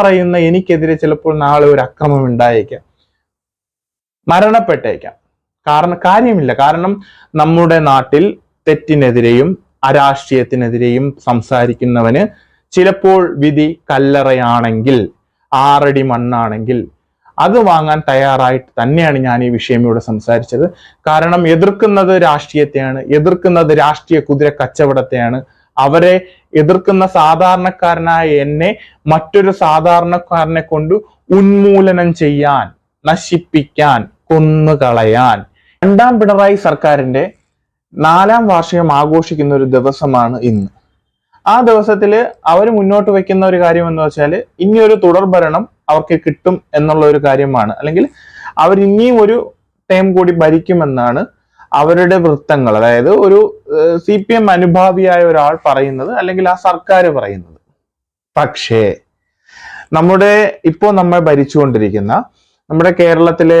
പറയുന്ന എനിക്കെതിരെ ചിലപ്പോൾ നാളെ ഒരു അക്രമം ഉണ്ടായേക്കാം. മരണപ്പെട്ടേക്കാം. കാരണം കാര്യമില്ല. കാരണം നമ്മുടെ നാട്ടിൽ തെറ്റിനെതിരെയും അരാഷ്ട്രീയത്തിനെതിരെയും സംസാരിക്കുന്നവന് ചിലപ്പോൾ വിധി കല്ലറയാണെങ്കിൽ ആറടി മണ്ണാണെങ്കിൽ അത് വാങ്ങാൻ തയ്യാറായിട്ട് തന്നെയാണ് ഞാൻ ഈ വിഷയം ഇവിടെ സംസാരിച്ചത്. കാരണം എതിർക്കുന്നത് രാഷ്ട്രീയത്തെയാണ് എതിർക്കുന്നത് രാഷ്ട്രീയ കുതിര കച്ചവടത്തെയാണ് അവരെ എതിർക്കുന്ന സാധാരണക്കാരനായ എന്നെ മറ്റൊരു സാധാരണക്കാരനെ കൊണ്ട് ഉന്മൂലനം ചെയ്യാൻ നശിപ്പിക്കാൻ കൊന്നുകളയാൻ. രണ്ടാം പിണറായി സർക്കാരിന്റെ നാലാം വാർഷികം ആഘോഷിക്കുന്ന ഒരു ദിവസമാണ് ഇന്ന്. ആ ദിവസത്തിൽ അവർ മുന്നോട്ട് വെക്കുന്ന ഒരു കാര്യം എന്ന് വെച്ചാൽ ഇനിയൊരു തുടർ ഭരണം അവർക്ക് കിട്ടും എന്നുള്ള ഒരു കാര്യമാണ്. അല്ലെങ്കിൽ അവർ ഇനിയും ഒരു ടൈം കൂടി ഭരിക്കുമെന്നാണ് അവരുടെ വൃത്തങ്ങൾ. അതായത് ഒരു സി പി എം അനുഭാവിയായ ഒരാൾ പറയുന്നത് അല്ലെങ്കിൽ ആ സർക്കാർ പറയുന്നത്. പക്ഷേ നമ്മുടെ ഇപ്പോൾ നമ്മൾ ഭരിച്ചുകൊണ്ടിരിക്കുന്ന നമ്മുടെ കേരളത്തിലെ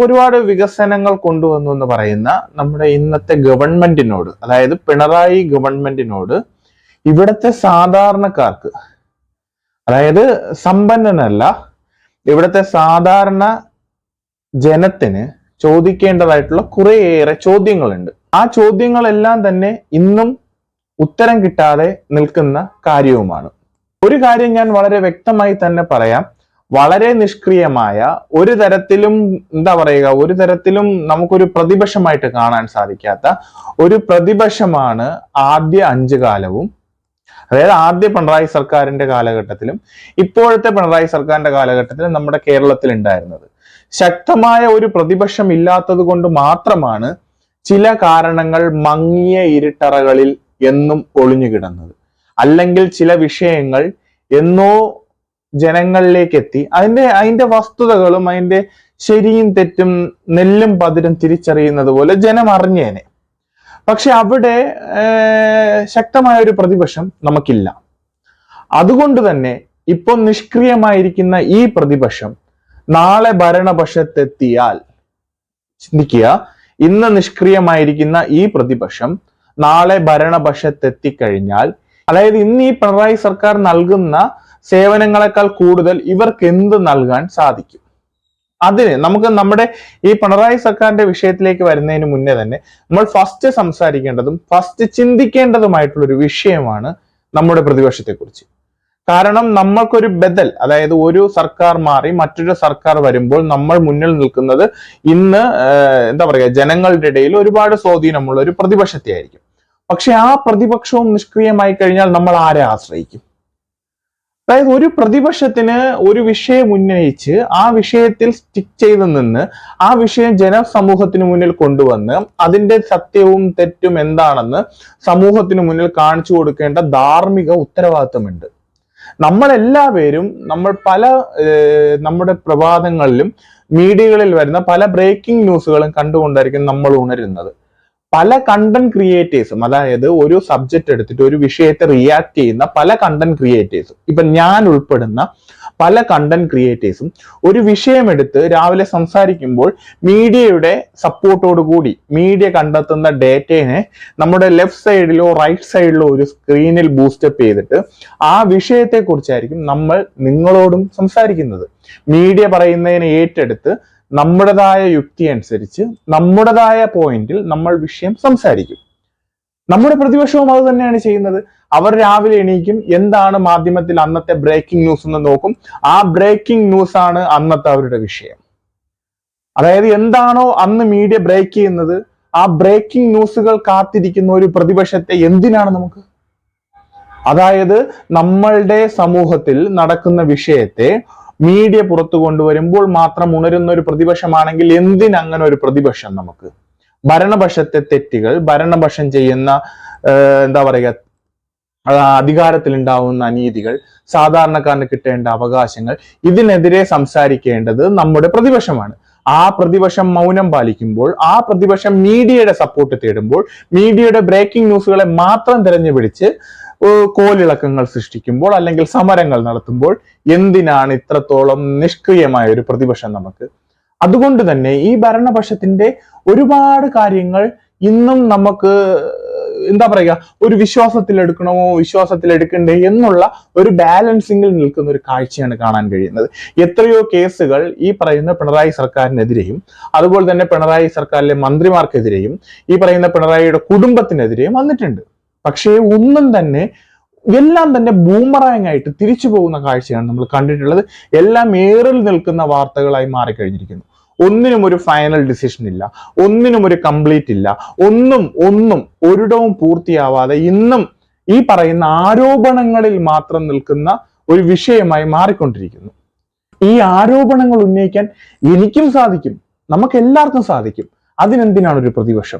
ഒരുപാട് വികസനങ്ങൾ കൊണ്ടുവന്നു എന്ന് പറയുന്ന നമ്മുടെ ഇന്നത്തെ ഗവൺമെന്റിനോട് അതായത് പിണറായി ഗവൺമെന്റിനോട് ഇവിടുത്തെ സാധാരണക്കാർക്ക് അതായത് സമ്പന്നനല്ല ഇവിടുത്തെ സാധാരണ ജനത്തിന് ചോദിക്കേണ്ടതായിട്ടുള്ള കുറേയേറെ ചോദ്യങ്ങളുണ്ട്. ആ ചോദ്യങ്ങളെല്ലാം തന്നെ ഇന്നും ഉത്തരം കിട്ടാതെ നിൽക്കുന്ന കാര്യവുമാണ്. ഒരു കാര്യം ഞാൻ വളരെ വ്യക്തമായി തന്നെ പറയാം. വളരെ നിഷ്ക്രിയമായ ഒരു തരത്തിലും എന്താ പറയുക ഒരു തരത്തിലും നമുക്കൊരു പ്രതിപക്ഷമായിട്ട് കാണാൻ സാധിക്കാത്ത ഒരു പ്രതിപക്ഷമാണ് ആദ്യ അഞ്ചു കാലവും. അതായത് ആദ്യ പിണറായി സർക്കാരിന്റെ കാലഘട്ടത്തിലും ഇപ്പോഴത്തെ പിണറായി സർക്കാരിന്റെ കാലഘട്ടത്തിലും നമ്മുടെ കേരളത്തിൽ ഉണ്ടായിരുന്നത് ശക്തമായ ഒരു പ്രതിപക്ഷം ഇല്ലാത്തത് കൊണ്ട് മാത്രമാണ് ചില കാരണങ്ങൾ മങ്ങിയ ഇരുട്ടറകളിൽ എന്നും ഒളിഞ്ഞു കിടന്നത്. അല്ലെങ്കിൽ ചില വിഷയങ്ങൾ എന്നോ ജനങ്ങളിലേക്ക് എത്തി അതിന്റെ അതിന്റെ വസ്തുതകളും അതിന്റെ ശരിയും തെറ്റും നെല്ലും പതിരും തിരിച്ചറിയുന്നത് പോലെ ജനം അറിഞ്ഞേനെ. പക്ഷെ അവിടെ ശക്തമായ ഒരു പ്രതിപക്ഷം നമുക്കില്ല. അതുകൊണ്ട് തന്നെ ഇപ്പം നിഷ്ക്രിയമായിരിക്കുന്ന ഈ പ്രതിപക്ഷം നാളെ ഭരണപക്ഷത്തെത്തിയാൽ ചിന്തിക്കുക ഇന്ന് നിഷ്ക്രിയമായിരിക്കുന്ന ഈ പ്രതിപക്ഷം നാളെ ഭരണപക്ഷത്തെത്തിക്കഴിഞ്ഞാൽ അതായത് ഇന്ന് ഈ പിണറായി സർക്കാർ നൽകുന്ന സേവനങ്ങളെക്കാൾ കൂടുതൽ ഇവർക്ക് എന്ത് നൽകാൻ സാധിക്കും? അതിന് നമുക്ക് നമ്മുടെ ഈ പിണറായി സർക്കാരിന്റെ വിഷയത്തിലേക്ക് വരുന്നതിന് മുന്നേ തന്നെ നമ്മൾ ഫസ്റ്റ് സംസാരിക്കേണ്ടതും ഫസ്റ്റ് ചിന്തിക്കേണ്ടതുമായിട്ടുള്ള ഒരു വിഷയമാണ് നമ്മുടെ പ്രതിപക്ഷത്തെ കുറിച്ച് കാരണം നമ്മൾക്കൊരു ബദൽ അതായത് ഒരു സർക്കാർ മാറി മറ്റൊരു സർക്കാർ വരുമ്പോൾ നമ്മൾ മുന്നിൽ നിൽക്കുന്നത് ഇന്ന് എന്താ പറയുക ജനങ്ങളുടെ ഇടയിൽ ഒരുപാട് സ്വാധീനമുള്ള ഒരു പ്രതിപക്ഷത്തെ ആയിരിക്കും പക്ഷെ ആ പ്രതിപക്ഷവും നിഷ്ക്രിയമായി കഴിഞ്ഞാൽ നമ്മൾ ആരെ ആശ്രയിക്കും? അതായത് ഒരു പ്രതിപക്ഷത്തിന് ഒരു വിഷയം ഉന്നയിച്ച് ആ വിഷയത്തിൽ സ്റ്റിക്ക് ചെയ്ത് നിന്ന് ആ വിഷയം ജനസമൂഹത്തിന് മുന്നിൽ കൊണ്ടുവന്ന് അതിന്റെ സത്യവും തെറ്റും എന്താണെന്ന് സമൂഹത്തിന് മുന്നിൽ കാണിച്ചു കൊടുക്കേണ്ട ധാർമ്മിക ഉത്തരവാദിത്തമുണ്ട്. നമ്മളെല്ലാവരും നമ്മൾ പല നമ്മുടെ പ്രഭാതങ്ങളിലും മീഡിയകളിൽ വരുന്ന പല ബ്രേക്കിംഗ് ന്യൂസുകളും കണ്ടുകൊണ്ടായിരിക്കും നമ്മൾ ഉണരുന്നത്. പല കണ്ടന്റ് ക്രിയേറ്റേഴ്സും അതായത് ഒരു സബ്ജക്റ്റ് എടുത്തിട്ട് ഒരു വിഷയത്തെ റിയാക്ട് ചെയ്യുന്ന പല കണ്ടന്റ് ക്രിയേറ്റേഴ്സും ഇപ്പൊ ഞാൻ ഉൾപ്പെടുന്ന പല കണ്ടന്റ് ക്രിയേറ്റേഴ്സും ഒരു വിഷയമെടുത്ത് രാവിലെ സംസാരിക്കുമ്പോൾ മീഡിയയുടെ സപ്പോർട്ടോട് കൂടി മീഡിയ കണ്ടെത്തുന്ന ഡേറ്റയെ നമ്മുടെ ലെഫ്റ്റ് സൈഡിലോ റൈറ്റ് സൈഡിലോ ഒരു സ്ക്രീനിൽ ബൂസ്റ്റപ്പ് ചെയ്തിട്ട് ആ വിഷയത്തെ കുറിച്ചായിരിക്കും നമ്മൾ നിങ്ങളോടും സംസാരിക്കുന്നത്. മീഡിയ പറയുന്നതിനെ ഏറ്റെടുത്ത് നമ്മുടേതായ യുക്തി അനുസരിച്ച് നമ്മുടേതായ പോയിന്റിൽ നമ്മൾ വിഷയം സംസാരിക്കും. നമ്മുടെ പ്രതിപക്ഷവും അത് തന്നെയാണ് ചെയ്യുന്നത്. അവർ രാവിലെ എണീക്കും. എന്താണ് മാധ്യമത്തിൽ അന്നത്തെ ബ്രേക്കിംഗ് ന്യൂസ് എന്ന് നോക്കും. ആ ബ്രേക്കിംഗ് ന്യൂസ് ആണ് അന്നത്തെ അവരുടെ വിഷയം. അതായത് എന്താണോ അന്ന് മീഡിയ ബ്രേക്ക് ചെയ്യുന്നത് ആ ബ്രേക്കിംഗ് ന്യൂസുകൾ കാത്തിരിക്കുന്ന ഒരു പ്രതിപക്ഷത്തെ എന്തിനാണ് നമുക്ക്? അതായത് നമ്മളുടെ സമൂഹത്തിൽ നടക്കുന്ന വിഷയത്തെ മീഡിയ പുറത്തു കൊണ്ടുവരുമ്പോൾ മാത്രം ഉണരുന്ന ഒരു പ്രതിപക്ഷമാണെങ്കിൽ എന്തിനങ്ങനെ ഒരു പ്രതിപക്ഷം നമുക്ക്? ഭരണപക്ഷത്തെ തെറ്റുകൾ ഭരണപക്ഷം ചെയ്യുന്ന എന്താ പറയുക അധികാരത്തിൽ അധികാരത്തിലുണ്ടാവുന്ന അനീതികൾ സാധാരണക്കാരന് കിട്ടേണ്ട അവകാശങ്ങൾ ഇതിനെതിരെ സംസാരിക്കേണ്ടത് നമ്മുടെ പ്രതിപക്ഷമാണ്. ആ പ്രതിപക്ഷം മൗനം പാലിക്കുമ്പോൾ ആ പ്രതിപക്ഷം മീഡിയയുടെ സപ്പോർട്ട് തേടുമ്പോൾ മീഡിയയുടെ ബ്രേക്കിംഗ് ന്യൂസുകളെ മാത്രം തിരഞ്ഞുപിടിച്ച് പിടിച്ച് കോലിളക്കങ്ങൾ സൃഷ്ടിക്കുമ്പോൾ അല്ലെങ്കിൽ സമരങ്ങൾ നടത്തുമ്പോൾ എന്തിനാണ് ഇത്രത്തോളം നിഷ്ക്രിയമായ ഒരു പ്രതിപക്ഷം നമുക്ക്? അതുകൊണ്ട് തന്നെ ഈ ഭരണപക്ഷത്തിന്റെ ഒരുപാട് കാര്യങ്ങൾ ഇന്നും നമുക്ക് എന്താ പറയുക ഒരു വിശ്വാസത്തിൽ എടുക്കണമോ വിശ്വാസത്തിൽ എടുക്കണ്ടേ എന്നുള്ള ഒരു ബാലൻസിംഗിൽ നിൽക്കുന്ന ഒരു കാഴ്ചയാണ് കാണാൻ കഴിയുന്നത്. എത്രയോ കേസുകൾ ഈ പറയുന്ന പിണറായി സർക്കാരിനെതിരെയും അതുപോലെ തന്നെ പിണറായി സർക്കാരിലെ മന്ത്രിമാർക്കെതിരെയും ഈ പറയുന്ന പിണറായിയുടെ കുടുംബത്തിനെതിരെയും വന്നിട്ടുണ്ട്. പക്ഷേ ഒന്നും തന്നെ എല്ലാം തന്നെ ബൂമറാങ് ആയിട്ട് തിരിച്ചു പോകുന്ന കാഴ്ചയാണ് നമ്മൾ കണ്ടിട്ടുള്ളത്. എല്ലാം ഏറിൽ നിൽക്കുന്ന വാർത്തകളായി മാറിക്കഴിഞ്ഞിരിക്കുന്നു. ഒന്നിനും ഒരു ഫൈനൽ ഡിസിഷൻ ഇല്ല. ഒന്നിനും ഒരു കംപ്ലീറ്റ് ഇല്ല. ഒന്നും ഒന്നും ഒരിടവും പൂർത്തിയാവാതെ ഇന്നും ഈ പറയുന്ന ആരോപണങ്ങളിൽ മാത്രം നിൽക്കുന്ന ഒരു വിഷയമായി മാറിക്കൊണ്ടിരിക്കുന്നു. ഈ ആരോപണങ്ങൾ ഉന്നയിക്കാൻ എനിക്കും സാധിക്കും. നമുക്ക് എല്ലാവർക്കും സാധിക്കും. അതിനെന്തിനാണ് ഒരു പ്രതിപക്ഷം?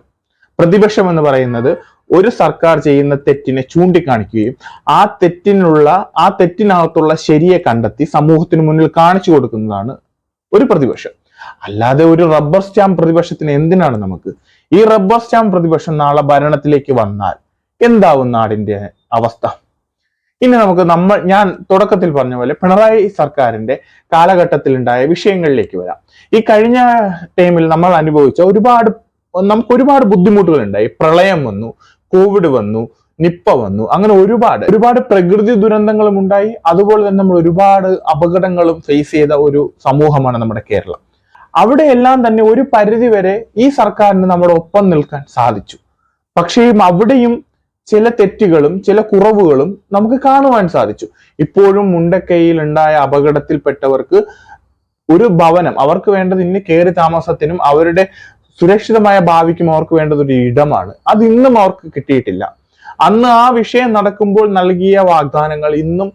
പ്രതിപക്ഷം എന്ന് പറയുന്നത് ഒരു സർക്കാർ ചെയ്യുന്ന തെറ്റിനെ ചൂണ്ടിക്കാണിക്കുകയും ആ തെറ്റിനുള്ള ആ തെറ്റിനകത്തുള്ള ശരിയെ കണ്ടെത്തി സമൂഹത്തിന് മുന്നിൽ കാണിച്ചു കൊടുക്കുന്നതാണ് ഒരു പ്രതിപക്ഷം. അല്ലാതെ ഒരു റബ്ബർ സ്റ്റാമ്പ് പ്രതിപക്ഷത്തിന് എന്തിനാണ് നമുക്ക്? ഈ റബ്ബർ സ്റ്റാമ്പ് പ്രതിപക്ഷം നാളെ ഭരണത്തിലേക്ക് വന്നാൽ എന്താവും നാടിന്റെ അവസ്ഥ? ഇനി നമുക്ക് നമ്മൾ ഞാൻ തുടക്കത്തിൽ പറഞ്ഞ പോലെ പിണറായി സർക്കാരിന്റെ കാലഘട്ടത്തിൽ ഉണ്ടായ വിഷയങ്ങളിലേക്ക് വരാം. ഈ കഴിഞ്ഞ ടൈമിൽ നമ്മൾ അനുഭവിച്ച ഒരുപാട് നമുക്ക് ഒരുപാട് ബുദ്ധിമുട്ടുകൾ ഉണ്ടായി പ്രളയം വന്നു കോവിഡ് വന്നു നിപ്പ വന്നു അങ്ങനെ ഒരുപാട് ഒരുപാട് പ്രകൃതി ദുരന്തങ്ങളും ഉണ്ടായി. അതുപോലെ തന്നെ നമ്മൾ ഒരുപാട് അപകടങ്ങളും ഫേസ് ചെയ്ത ഒരു സമൂഹമാണ് നമ്മുടെ കേരളം. അവിടെയെല്ലാം തന്നെ ഒരു പരിധി വരെ ഈ സർക്കാരിന് നമ്മുടെ ഒപ്പം നിൽക്കാൻ സാധിച്ചു. പക്ഷേ അവിടെയും ചില തെറ്റുകളും ചില കുറവുകളും നമുക്ക് കാണുവാൻ സാധിച്ചു. ഇപ്പോഴും മുണ്ടക്കൈയിൽ ഉണ്ടായ അപകടത്തിൽപ്പെട്ടവർക്ക് ഒരു ഭവനം അവർക്ക് വേണ്ടത് ഇനി കയറി താമസത്തിനും അവരുടെ സുരക്ഷിതമായ ഭാവിക്കും അവർക്ക് വേണ്ടത് ഒരു ഇടമാണ്. അത് ഇന്നും അവർക്ക് കിട്ടിയിട്ടില്ല. അന്ന് ആ വിഷയം നടക്കുമ്പോൾ നൽകിയ വാഗ്ദാനങ്ങൾ ഇന്നും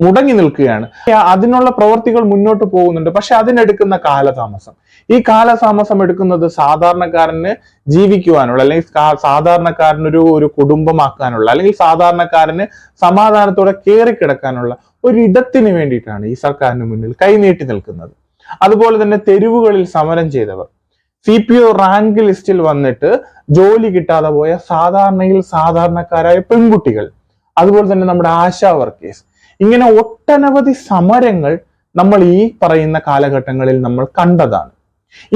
മുടങ്ങി നിൽക്കുകയാണ്. അതിനുള്ള പ്രവർത്തികൾ മുന്നോട്ട് പോകുന്നുണ്ട്. പക്ഷെ അതിനെടുക്കുന്ന കാലതാമസം. ഈ കാലതാമസം എടുക്കുന്നത് സാധാരണക്കാരന് ജീവിക്കുവാനുള്ള അല്ലെങ്കിൽ സാധാരണക്കാരനൊരു ഒരു കുടുംബമാക്കാനുള്ള അല്ലെങ്കിൽ സാധാരണക്കാരന് സമാധാനത്തോടെ കയറി കിടക്കാനുള്ള ഒരു ഇടത്തിന് വേണ്ടിയിട്ടാണ് ഈ സർക്കാരിന് മുന്നിൽ കൈനീട്ടി നിൽക്കുന്നത്. അതുപോലെ തന്നെ തെരുവുകളിൽ സമരം ചെയ്തവർ. സി പി ഒ റാങ്ക് ലിസ്റ്റിൽ വന്നിട്ട് ജോലി കിട്ടാതെ പോയ സാധാരണയിൽ സാധാരണക്കാരായ പെൺകുട്ടികൾ. അതുപോലെ തന്നെ നമ്മുടെ ആശാ വർക്കേഴ്സ്. ഇങ്ങനെ ഒട്ടനവധി സമരങ്ങൾ നമ്മൾ ഈ പറയുന്ന കാലഘട്ടങ്ങളിൽ നമ്മൾ കണ്ടതാണ്.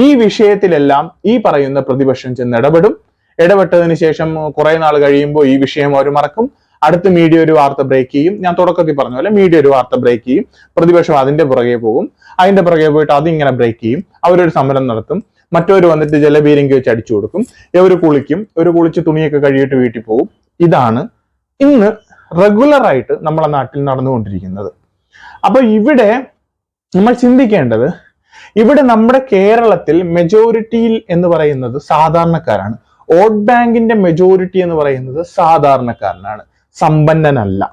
ഈ വിഷയത്തിലെല്ലാം ഈ പറയുന്ന പ്രതിപക്ഷം ചെന്ന് ഇടപെടും. ഇടപെട്ടതിന് ശേഷം കുറെ നാൾ കഴിയുമ്പോൾ ഈ വിഷയം അവർ മറക്കും. അടുത്ത മീഡിയ ഒരു വാർത്ത ബ്രേക്ക് ചെയ്യും. ഞാൻ തുടക്കത്തിൽ പറഞ്ഞ പോലെ മീഡിയ ഒരു വാർത്ത ബ്രേക്ക് ചെയ്യും. പ്രതിപക്ഷം അതിന്റെ പുറകെ പോകും. അതിന്റെ പുറകെ പോയിട്ട് അതിങ്ങനെ ബ്രേക്ക് ചെയ്യും. അവരൊരു സമരം നടത്തും. മറ്റവർ വന്നിട്ട് ജലബീരങ്കി വെച്ച് അടിച്ചു കൊടുക്കും. ഇവർ കുളിക്കും. ഒരു കുളിച്ച് തുണിയൊക്കെ കഴുകിയിട്ട് വീട്ടിൽ പോകും. ഇതാണ് ഇന്ന് റെഗുലർ ആയിട്ട് നമ്മളെ നാട്ടിൽ നടന്നുകൊണ്ടിരിക്കുന്നത്. അപ്പൊ ഇവിടെ നമ്മൾ ചിന്തിക്കേണ്ടത് ഇവിടെ നമ്മുടെ കേരളത്തിൽ മെജോറിറ്റിയിൽ എന്ന് പറയുന്നത് സാധാരണക്കാരാണ്. വോട്ട് ബാങ്കിന്റെ മെജോറിറ്റി എന്ന് പറയുന്നത് സാധാരണക്കാരനാണ്. സമ്പന്നനല്ല.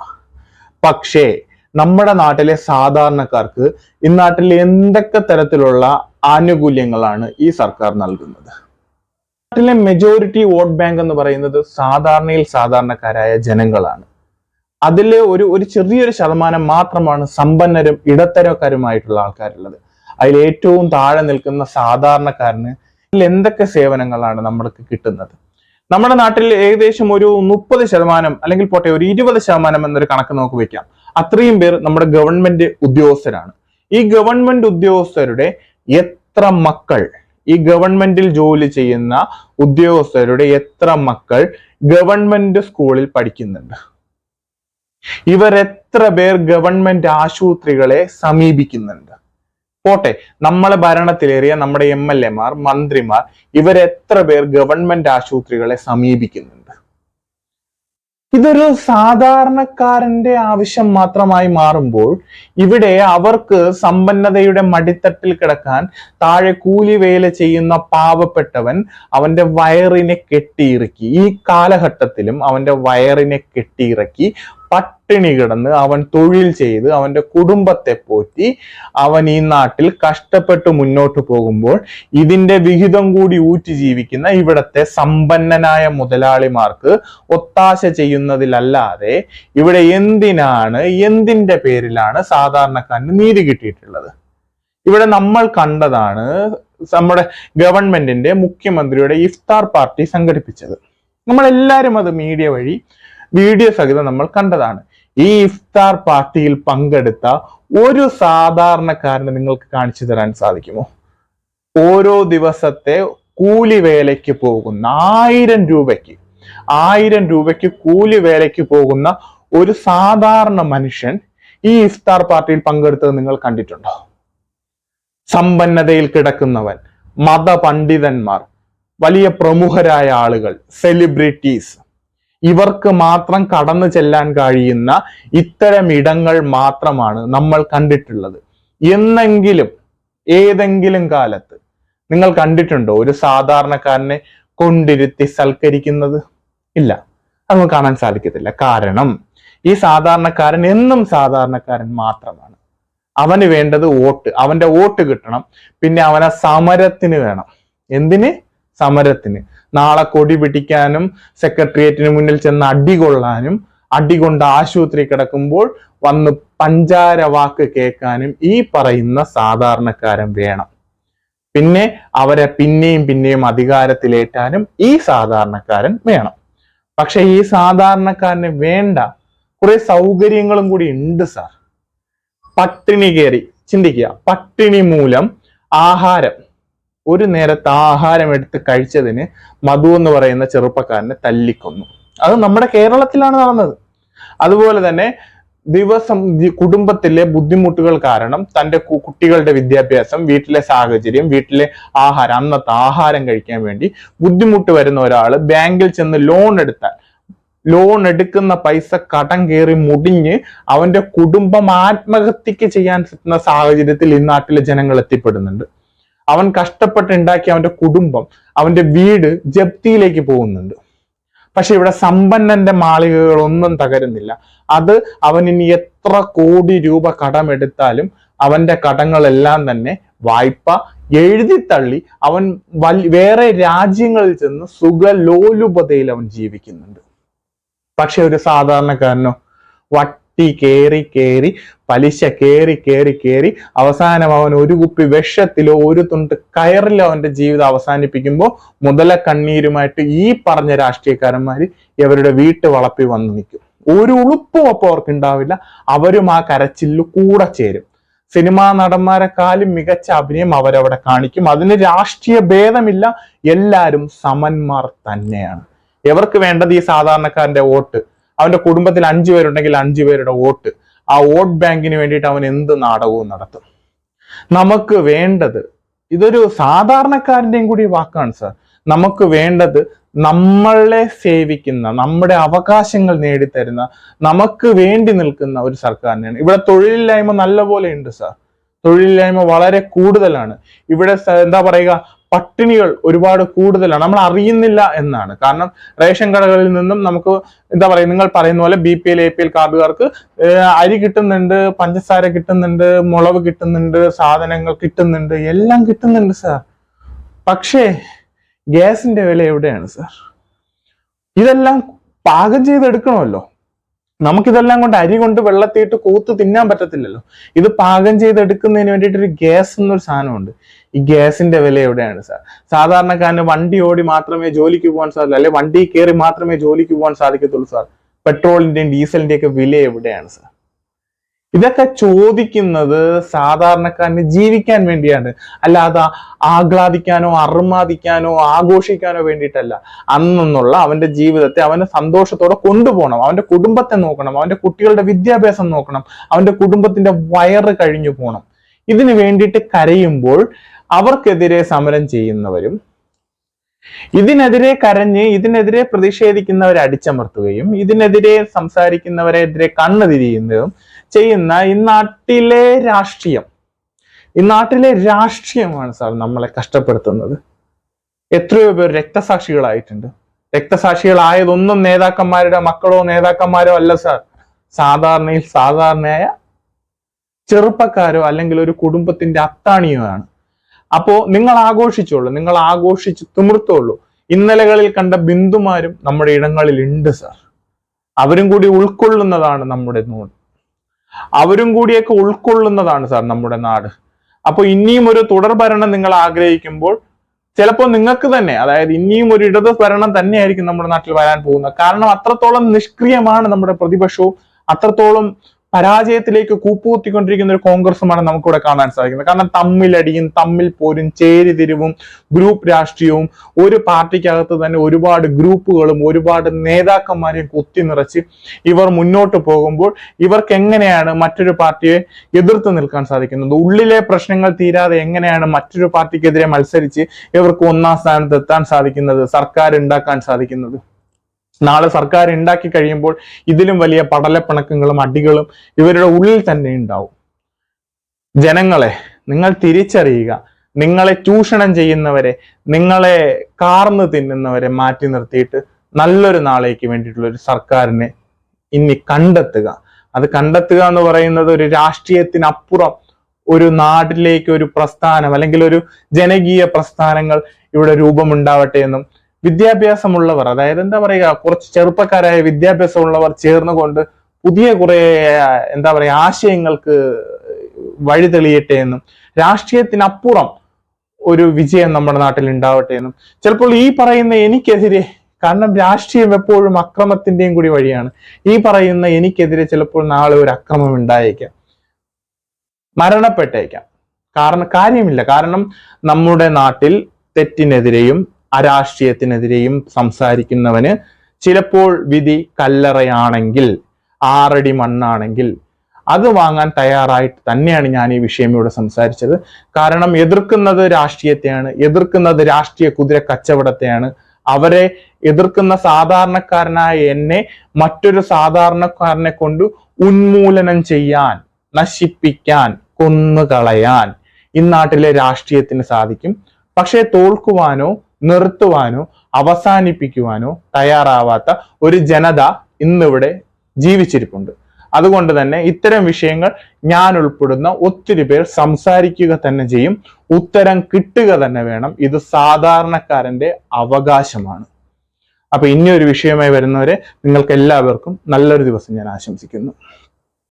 പക്ഷേ നമ്മുടെ നാട്ടിലെ സാധാരണക്കാർക്ക് ഈ നാട്ടിൽ എന്തൊക്കെ തരത്തിലുള്ള ആനുകൂല്യങ്ങളാണ് ഈ സർക്കാർ നൽകുന്നത്. നാട്ടിലെ മെജോറിറ്റി വോട്ട് ബാങ്ക് എന്ന് പറയുന്നത് സാധാരണയിൽ സാധാരണക്കാരായ ജനങ്ങളാണ്. അതിലെ ഒരു ഒരു ചെറിയൊരു ശതമാനം മാത്രമാണ് സമ്പന്നരും ഇടത്തരക്കാരുമായിട്ടുള്ള ആൾക്കാരുള്ളത്. അതിൽ ഏറ്റവും താഴെ നിൽക്കുന്ന സാധാരണക്കാരന് എന്തൊക്കെ സേവനങ്ങളാണ് നമ്മൾക്ക് കിട്ടുന്നത്? നമ്മുടെ നാട്ടിൽ ഏകദേശം ഒരു മുപ്പത് ശതമാനം അല്ലെങ്കിൽ പോട്ടെ ഒരു ഇരുപത് ശതമാനം എന്നൊരു കണക്ക് നമുക്ക് വെക്കാം. അത്രയും പേർ നമ്മുടെ ഗവൺമെന്റ് ഉദ്യോഗസ്ഥരാണ്. ഈ ഗവൺമെന്റ് ഉദ്യോഗസ്ഥരുടെ എത്ര മക്കൾ ഈ ഗവൺമെന്റിൽ ജോലി ചെയ്യുന്ന ഉദ്യോഗസ്ഥരുടെ എത്ര മക്കൾ ഗവൺമെന്റ് സ്കൂളിൽ പഠിക്കുന്നുണ്ട്? ഇവർ എത്ര പേർ ഗവൺമെന്റ് ആശുപത്രികളെ സമീപിക്കുന്നുണ്ട്? പോട്ടെ നമ്മളെ ഭരണത്തിലേറിയ നമ്മുടെ എം എൽ എമാർ മന്ത്രിമാർ ഇവരെത്ര പേർ ഗവൺമെന്റ് ആശുപത്രികളെ സമീപിക്കുന്നുണ്ട്? ഇതൊരു സാധാരണക്കാരന്റെ ആവശ്യം മാത്രമായി മാറുമ്പോൾ ഇവിടെ അവർക്ക് സമ്പന്നതയുടെ മടിത്തട്ടിൽ കിടക്കാൻ താഴെ കൂലി വേല ചെയ്യുന്ന പാവപ്പെട്ടവൻ അവന്റെ വയറിനെ കെട്ടിയിറക്കി. ഈ കാലഘട്ടത്തിലും അവന്റെ വയറിനെ കെട്ടിയിറക്കി. പട്ടിണി കിടന്ന് അവൻ തൊഴിൽ ചെയ്ത് അവന്റെ കുടുംബത്തെ പോറ്റി അവൻ ഈ നാട്ടിൽ കഷ്ടപ്പെട്ട് മുന്നോട്ട് പോകുമ്പോൾ ഇതിന്റെ വിഹിതം കൂടി ഊറ്റി ജീവിക്കുന്ന ഇവിടത്തെ സമ്പന്നനായ മുതലാളിമാർക്ക് ഒത്താശ ചെയ്യുന്നതിലല്ലാതെ ഇവിടെ എന്തിനാണ് എന്തിന്റെ പേരിലാണ് സാധാരണക്കാരന് നീതി കിട്ടിയിട്ടുള്ളത്? ഇവിടെ നമ്മൾ കണ്ടതാണ് നമ്മുടെ ഗവൺമെന്റിന്റെ മുഖ്യമന്ത്രിയുടെ ഇഫ്താർ പാർട്ടി സംഘടിപ്പിച്ചത്. നമ്മളെല്ലാവരും അത് മീഡിയ വഴി വീഡിയോ സഹിതം നമ്മൾ കണ്ടതാണ്. ഈ ഇഫ്താർ പാർട്ടിയിൽ പങ്കെടുത്ത ഒരു സാധാരണക്കാരനെ നിങ്ങൾക്ക് കാണിച്ചു തരാൻ സാധിക്കുമോ? ഓരോ ദിവസത്തെ കൂലി വേലയ്ക്ക് പോകുന്ന ആയിരം രൂപയ്ക്ക്. ആയിരം രൂപയ്ക്ക് കൂലി വേലയ്ക്ക് പോകുന്ന ഒരു സാധാരണ മനുഷ്യൻ ഈ ഇഫ്താർ പാർട്ടിയിൽ പങ്കെടുത്തത് നിങ്ങൾ കണ്ടിട്ടുണ്ടോ? സമ്പന്നതയിൽ കിടക്കുന്നവൻ മതപണ്ഡിതന്മാർ വലിയ പ്രമുഖരായ ആളുകൾ സെലിബ്രിറ്റീസ് ഇവർക്ക് മാത്രം കടന്നു ചെല്ലാൻ കഴിയുന്ന ഇത്തരം ഇടങ്ങൾ മാത്രമാണ് നമ്മൾ കണ്ടിട്ടുള്ളത്. എന്നെങ്കിലും ഏതെങ്കിലും കാലത്ത് നിങ്ങൾ കണ്ടിട്ടുണ്ടോ ഒരു സാധാരണക്കാരനെ കൊണ്ടിരുത്തി സൽക്കരിക്കുന്നത്? ഇല്ല. അത് കാണാൻ സാധിക്കത്തില്ല. കാരണം ഈ സാധാരണക്കാരൻ എന്നും സാധാരണക്കാരൻ മാത്രമാണ്. അവന് വേണ്ടത് വോട്ട്. അവന്റെ വോട്ട് കിട്ടണം. പിന്നെ അവനെ സമരത്തിന് വേണം. എന്തിന്? സമരത്തിന്. നാളെ കൊടി പിടിക്കാനും സെക്രട്ടേറിയറ്റിന് മുന്നിൽ ചെന്ന് അടി കൊള്ളാനും അടി കൊണ്ട് ആശുപത്രി കിടക്കുമ്പോൾ വന്ന് പഞ്ചാര വാക്ക് കേൾക്കാനും ഈ പറയുന്ന സാധാരണക്കാരൻ വേണം. പിന്നെ അവരെ പിന്നെയും പിന്നെയും അധികാരത്തിലേറ്റാനും ഈ സാധാരണക്കാരൻ വേണം. പക്ഷെ ഈ സാധാരണക്കാരന് വേണ്ട. കുറെ സൗകര്യങ്ങളും കൂടി ഉണ്ട് സാർ. പട്ടിണി കയറി ചിന്തിക്കുക. പട്ടിണി മൂലം ആഹാരം ഒരു നേരത്തെ ആഹാരം എടുത്ത് കഴിച്ചതിന് മധു എന്ന് പറയുന്ന ചെറുപ്പക്കാരനെ തല്ലിക്കൊന്നു. അത് നമ്മുടെ കേരളത്തിലാണ് നടന്നത്. അതുപോലെ തന്നെ ദിവസം കുടുംബത്തിലെ ബുദ്ധിമുട്ടുകൾ കാരണം തന്റെ കുട്ടികളുടെ വിദ്യാഭ്യാസം വീട്ടിലെ സാഹചര്യം വീട്ടിലെ ആഹാരം അന്നത്തെ ആഹാരം കഴിക്കാൻ വേണ്ടി ബുദ്ധിമുട്ട് വരുന്ന ഒരാൾ ബാങ്കിൽ ചെന്ന് ലോൺ എടുത്താൽ ലോൺ എടുക്കുന്ന പൈസ കടം കയറി മുടിഞ്ഞ് അവന്റെ കുടുംബം ആത്മഹത്യക്ക് ചെയ്യാൻ പറ്റുന്ന സാഹചര്യത്തിൽ ഈ നാട്ടിലെ ജനങ്ങൾ എത്തിപ്പെടുന്നുണ്ട്. അവൻ കഷ്ടപ്പെട്ട് ഉണ്ടാക്കിയ അവന്റെ കുടുംബം അവന്റെ വീട് ജപ്തിയിലേക്ക് പോകുന്നുണ്ട്. പക്ഷെ ഇവിടെ സമ്പന്നന്റെ മാളികകളൊന്നും തകരുന്നില്ല. അത് അവൻ ഇനി എത്ര കോടി രൂപ കടമെടുത്താലും അവന്റെ കടങ്ങളെല്ലാം തന്നെ വായ്പ എഴുതിത്തള്ളി അവൻ വേറെ രാജ്യങ്ങളിൽ ചെന്ന് സുഖലോലുപതയിൽ അവൻ ജീവിക്കുന്നുണ്ട്. പക്ഷെ ഒരു സാധാരണക്കാരനോ വട്ടി കേറി കയറി പലിശ കയറി കയറി കയറി അവസാനം അവൻ ഒരു കുപ്പി വിഷത്തിലോ ഒരു തുണ്ട് കയറിലോ അവന്റെ ജീവിതം അവസാനിപ്പിക്കുമ്പോൾ മുതല കണ്ണീരുമായിട്ട് ഈ പറഞ്ഞ രാഷ്ട്രീയക്കാരന്മാര് ഇവരുടെ വീട്ടു വളപ്പി വന്നു നിൽക്കും. ഒരു ഉളുപ്പും അപ്പോൾ അവർക്ക് ഉണ്ടാവില്ല അവരും ആ കരച്ചിലിൽ കൂടെ ചേരും. സിനിമാ നടന്മാരെക്കാളും മികച്ച അഭിനയം അവരവിടെ കാണിക്കും. അതിന് രാഷ്ട്രീയ ഭേദമില്ല. എല്ലാവരും സമന്മാർ തന്നെയാണ്. എവർക്ക് വേണ്ടത് ഈ സാധാരണക്കാരന്റെ വോട്ട്? അവന്റെ കുടുംബത്തിൽ അഞ്ചു പേരുണ്ടെങ്കിൽ അഞ്ചു പേരുടെ വോട്ട്. ആ വോട്ട് ബാങ്കിന് വേണ്ടിയിട്ട് അവൻ എന്ത് നാടകവും നടത്തും? നമുക്ക് വേണ്ടത് ഇതൊരു സാധാരണക്കാരന്റെയും കൂടി വാക്കാണ് സാർ. നമുക്ക് വേണ്ടത് നമ്മളെ സേവിക്കുന്ന നമ്മുടെ അവകാശങ്ങൾ നേടിത്തരുന്ന നമുക്ക് വേണ്ടി നിൽക്കുന്ന ഒരു സർക്കാരിനെയാണ്. ഇവിടെ തൊഴിലില്ലായ്മ നല്ലപോലെ ഉണ്ട് സാർ. തൊഴിലില്ലായ്മ വളരെ കൂടുതലാണ്. ഇവിടെ എന്താ പറയുക? പട്ടിണികൾ ഒരുപാട് കൂടുതലാണ്. നമ്മൾ അറിയുന്നില്ല എന്നാണ്. കാരണം റേഷൻ കടകളിൽ നിന്നും നമുക്ക് എന്താ പറയുക നിങ്ങൾ പറയുന്ന പോലെ B P L A P L കാർഡുകാർക്ക് അരി കിട്ടുന്നുണ്ട് പഞ്ചസാര കിട്ടുന്നുണ്ട് മുളക് കിട്ടുന്നുണ്ട് സാധനങ്ങൾ കിട്ടുന്നുണ്ട് എല്ലാം കിട്ടുന്നുണ്ട് സാർ പക്ഷേ ഗ്യാസിന്റെ വില എവിടെയാണ് സാർ ഇതെല്ലാം പാകം ചെയ്തെടുക്കണമല്ലോ. നമുക്കിതെല്ലാം കൊണ്ട് അരി കൊണ്ട് വെള്ളത്തിയിട്ട് കൂത്ത് തിന്നാൻ പറ്റത്തില്ലല്ലോ. ഇത് പാകം ചെയ്തെടുക്കുന്നതിന് വേണ്ടിയിട്ട് ഒരു ഗ്യാസ് എന്നൊരു സാധനമുണ്ട്. ഈ ഗ്യാസിന്റെ വില എവിടെയാണ് സാർ? സാധാരണക്കാരന് വണ്ടി ഓടി മാത്രമേ ജോലിക്ക് പോകാൻ സാധിക്കൂ അല്ലെ വണ്ടി കയറി മാത്രമേ ജോലിക്ക് പോകാൻ സാധിക്കത്തുള്ളൂ സാർ. പെട്രോളിന്റെയും ഡീസലിന്റെയും ഒക്കെ വില എവിടെയാണ് സാർ? ഇതൊക്കെ ചോദിക്കുന്നത് സാധാരണക്കാരന് ജീവിക്കാൻ വേണ്ടിയാണ്. അല്ലാതെ ആഹ്ലാദിക്കാനോ അർമാദിക്കാനോ ആഘോഷിക്കാനോ വേണ്ടിയിട്ടല്ല. അന്നെന്നുള്ള അവന്റെ ജീവിതത്തെ അവന് സന്തോഷത്തോടെ കൊണ്ടുപോകണം. അവന്റെ കുടുംബത്തെ നോക്കണം. അവന്റെ കുട്ടികളുടെ വിദ്യാഭ്യാസം നോക്കണം. അവന്റെ കുടുംബത്തിന്റെ വയറ് കഴിഞ്ഞു പോകണം. ഇതിനു വേണ്ടിയിട്ട് കരയുമ്പോൾ അവർക്കെതിരെ സമരം ചെയ്യുന്നവരും ഇതിനെതിരെ കരഞ്ഞ് ഇതിനെതിരെ പ്രതിഷേധിക്കുന്നവരെ അടിച്ചമർത്തുകയും ഇതിനെതിരെ സംസാരിക്കുന്നവരെതിരെ കണ്ണു തിരിയുന്നതും ചെയ്യുന്ന ഈ നാട്ടിലെ രാഷ്ട്രീയം. ഈ നാട്ടിലെ രാഷ്ട്രീയമാണ് സാർ നമ്മളെ കഷ്ടപ്പെടുത്തുന്നത്. എത്രയോ പേർ രക്തസാക്ഷികളായിട്ടുണ്ട്. രക്തസാക്ഷികളായതൊന്നും നേതാക്കന്മാരുടെ മക്കളോ നേതാക്കന്മാരോ അല്ല സാർ. സാധാരണയിൽ സാധാരണയായ ചെറുപ്പക്കാരോ അല്ലെങ്കിൽ ഒരു കുടുംബത്തിന്റെ അത്താണിയോ ആണ്. അപ്പോ നിങ്ങൾ ആഘോഷിച്ചോളൂ നിങ്ങൾ ആഘോഷിച്ച് തിമിർത്തോളൂ. ഇന്നലകളിൽ കണ്ട ബിന്ദുമാരും നമ്മുടെ ഇടങ്ങളിൽ ഉണ്ട് സാർ. അവരും കൂടി ഉൾക്കൊള്ളുന്നതാണ് നമ്മുടെ നാട് അവരും കൂടിയൊക്കെ ഉൾക്കൊള്ളുന്നതാണ് സാർ നമ്മുടെ നാട്. അപ്പോൾ ഇനിയും ഒരു തുടർ ഭരണം നിങ്ങൾ ആഗ്രഹിക്കുമ്പോൾ ചിലപ്പോൾ നിങ്ങൾക്ക് തന്നെ അതായത് ഇനിയും ഒരു ഇടത് ഭരണം തന്നെയായിരിക്കും നമ്മുടെ നാട്ടിൽ വരാൻ പോകുന്നത്. കാരണം അത്രത്തോളം നിഷ്ക്രിയമാണ് നമ്മുടെ പ്രതിപക്ഷവും അത്രത്തോളം പരാജയത്തിലേക്ക് കൂപ്പുകുത്തിക്കൊണ്ടിരിക്കുന്ന ഒരു കോൺഗ്രസുമാണ് നമുക്കിവിടെ കാണാൻ സാധിക്കുന്നത്. കാരണം തമ്മിലടിയും തമ്മിൽ പോരും ചേരിതിരിവും ഗ്രൂപ്പ് രാഷ്ട്രീയവും ഒരു പാർട്ടിക്കകത്ത് തന്നെ ഒരുപാട് ഗ്രൂപ്പുകളും ഒരുപാട് നേതാക്കന്മാരെയും കുത്തി നിറച്ച് ഇവർ മുന്നോട്ട് പോകുമ്പോൾ ഇവർക്ക് എങ്ങനെയാണ് മറ്റൊരു പാർട്ടിയെ എതിർത്ത് നിൽക്കാൻ സാധിക്കുന്നത്? ഉള്ളിലെ പ്രശ്നങ്ങൾ തീരാതെ എങ്ങനെയാണ് മറ്റൊരു പാർട്ടിക്കെതിരെ മത്സരിച്ച് ഇവർക്ക് ഒന്നാം സ്ഥാനത്ത് എത്താൻ സാധിക്കുന്നത്? സർക്കാർ ഉണ്ടാക്കാൻ സാധിക്കുന്നത്? നാളെ സർക്കാർ ഉണ്ടാക്കി കഴിയുമ്പോൾ ഇതിലും വലിയ പടലപ്പിണക്കങ്ങളും അടികളും ഇവരുടെ ഉള്ളിൽ തന്നെ ഉണ്ടാവും. ജനങ്ങളെ നിങ്ങൾ തിരിച്ചറിയുക. നിങ്ങളെ ചൂഷണം ചെയ്യുന്നവരെ നിങ്ങളെ കാർന്ന് തിന്നുന്നവരെ മാറ്റി നിർത്തിയിട്ട് നല്ലൊരു നാളേക്ക് വേണ്ടിയിട്ടുള്ള ഒരു സർക്കാരിനെ ഇനി കണ്ടെത്തുക. അത് കണ്ടെത്തുക എന്ന് പറയുന്നത് ഒരു രാഷ്ട്രീയത്തിനപ്പുറം ഒരു നാട്ടിലേക്ക് ഒരു പ്രസ്ഥാനം അല്ലെങ്കിൽ ഒരു ജനകീയ പ്രസ്ഥാനങ്ങൾ ഇവിടെ രൂപമുണ്ടാവട്ടെ എന്നും വിദ്യാഭ്യാസമുള്ളവർ അതായത് എന്താ പറയുക കുറച്ച് ചെറുപ്പക്കാരായ വിദ്യാഭ്യാസമുള്ളവർ ചേർന്നുകൊണ്ട് പുതിയ കുറെ എന്താ പറയുക ആശയങ്ങൾക്ക് വഴി തെളിയട്ടെ എന്നും രാഷ്ട്രീയത്തിനപ്പുറം ഒരു വിജയം നമ്മുടെ നാട്ടിൽ ഉണ്ടാവട്ടെ എന്നും. ചിലപ്പോൾ ഈ പറയുന്ന എനിക്കെതിരെ കാരണം രാഷ്ട്രീയം എപ്പോഴും അക്രമത്തിന്റെയും കൂടി വഴിയാണ്. ഈ പറയുന്ന എനിക്കെതിരെ ചിലപ്പോൾ നാളെ ഒരു അക്രമം ഉണ്ടായേക്കാം. മരണപ്പെട്ടേക്കാം. കാരണം കാര്യമില്ല. കാരണം നമ്മുടെ നാട്ടിൽ തെറ്റിനെതിരെയും അരാഷ്ട്രീയത്തിനെതിരെയും സംസാരിക്കുന്നവന് ചിലപ്പോൾ വിധി കല്ലറയാണെങ്കിൽ ആറടി മണ്ണാണെങ്കിൽ അത് വാങ്ങാൻ തയ്യാറായിട്ട് തന്നെയാണ് ഞാൻ ഈ വിഷയം ഇവിടെ സംസാരിച്ചത്. കാരണം എതിർക്കുന്നത് രാഷ്ട്രീയത്തെയാണ് എതിർക്കുന്നത് രാഷ്ട്രീയ കുതിര കച്ചവടത്തെയാണ്. അവരെ എതിർക്കുന്ന സാധാരണക്കാരനായ എന്നെ മറ്റൊരു സാധാരണക്കാരനെ കൊണ്ട് ഉന്മൂലനം ചെയ്യാൻ നശിപ്പിക്കാൻ കൊന്നുകളയാൻ ഇന്നാട്ടിലെ രാഷ്ട്രീയത്തിന് സാധിക്കും. പക്ഷേ തോൽക്കുവാനോ നിർത്തുവാനോ അവസാനിപ്പിക്കുവാനോ തയ്യാറാവാത്ത ഒരു ജനത ഇന്നിവിടെ ജീവിച്ചിരിപ്പുണ്ട്. അതുകൊണ്ട് തന്നെ ഇത്തരം വിഷയങ്ങൾ ഞാൻ ഉൾപ്പെടുന്ന ഒത്തിരി പേർ സംസാരിക്കുക തന്നെ ചെയ്യും. ഉത്തരം കിട്ടുക തന്നെ വേണം. ഇത് സാധാരണക്കാരന്റെ അവകാശമാണ്. അപ്പൊ ഇനിയൊരു വിഷയമായി വരുന്നവരെ നിങ്ങൾക്ക് എല്ലാവർക്കും നല്ലൊരു ദിവസം ഞാൻ ആശംസിക്കുന്നു.